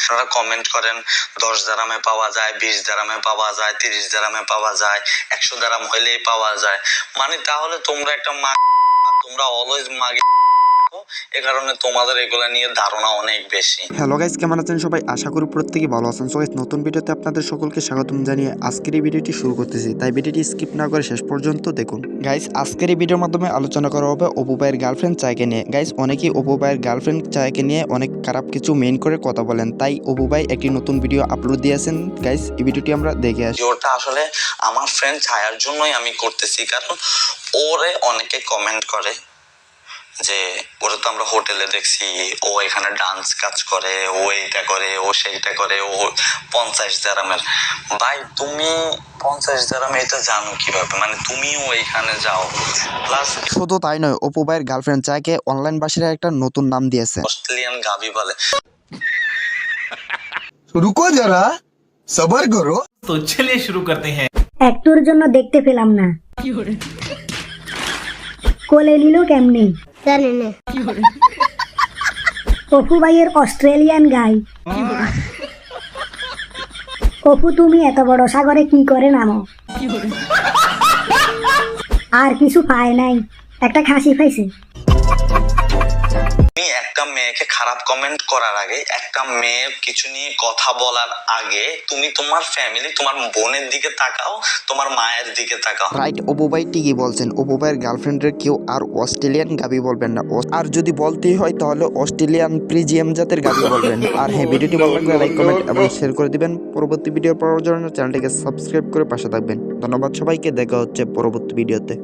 আপনারা কমেন্ট করেন, দশ দারামে পাওয়া যায়, বিশ দারামে পাওয়া যায়, তিরিশ দারামে পাওয়া যায়, একশো দারাম হইলেই পাওয়া যায়। মানে তাহলে তোমরা একটা মা তোমরা অলওয়েজ মাগে থাকো, এ কারণে তোমাদের এগুলো নিয়ে ধারণা অনেক বেশি। হ্যালো গাইস কেমন আছেন সবাই? আশা করি প্রত্যেকে ভালো আছেন। সো guys, নতুন ভিডিওতে আপনাদের সকলকে স্বাগতম জানিয়ে আজকের এই ভিডিওটি শুরু করতেছি। তাই ভিডিওটি স্কিপ না করে শেষ পর্যন্ত দেখুন। গাইস আজকের এই ভিডিওর মাধ্যমে আলোচনা করা হবে অপু ভাইয়ের গার্লফ্রেন্ড চায়কে নিয়ে। গাইস অনেকেই অপু ভাইয়ের গার্লফ্রেন্ড চায়কে নিয়ে অনেক খারাপ কিছু মেন করে কথা বলেন। তাই অপু ভাই একটি নতুন ভিডিও আপলোড দিয়েছেন। গাইস এই ভিডিওটি আমরা দেখে আসি। ভিডিওটা আসলে আমার ফ্রেন্ড ছায়ার জন্যই আমি করতেছি। কারণ ওরে অনেকে কমেন্ট করে। যে ওরা তো আমরা হোটেলে দেখছি ও এখানে ডান্স কাজ করে ও এইটা করে ও সেইটা করে ও পঞ্চাশ জারামের ভাই তুমি পঞ্চাশ জারাম এটা জানো কীভাবে? মানে তুমিও এইখানে যাও। প্লাস শুধু তাই নয় অপু ভাইয়ের গার্লফ্রেন্ড চাকে অনলাইন বাসীরা একটা নতুন নাম দিয়েছে। অস্ট্রেলিয়ান গাবি বলে। রুকো যারা সবার করো। তো চলিয়ে শুরু করতে হ্যাঁ। একটুর জন্য দেখতে পেলাম না। কোলে নিল কেমনে? জানি না অস্ট্রেলিয়ান গাই। অপু তুমি এত বড় সাগরে কি করে নামো? আর কিছু পায় নাই। একটা খাসি পাইছে তুমি একটা মেয়েকে খারাপ কমেন্ট করার আগে, একটা মেয়ের কিছু নিয়ে কথা বলার আগে, তুমি তোমার ফ্যামিলি তোমার বোনের দিকে তাকাও, তোমার মায়ের দিকে তাকাও। রাইট অপু ভাই ঠিকই বলছেন। অপু ভাইয়ের গার্লফ্রেন্ডের কেউ আর অস্ট্রেলিয়ান গাবি বলবেন না। আর যদি বলতেই হয়, তাহলে অস্ট্রেলিয়ান প্রিজিয়াম জাতের গাবি বলবেন। আর হ্যাঁ ভিডিওটি ভালো লাগলে লাইক কমেন্ট এবং শেয়ার করে দিবেন। পরবর্তী ভিডিও পাওয়ার জন্য চ্যানেলটিকে সাবস্ক্রাইব করে পাশে থাকবেন। ধন্যবাদ সবাইকে। দেখা হচ্ছে পরবর্তী ভিডিওতে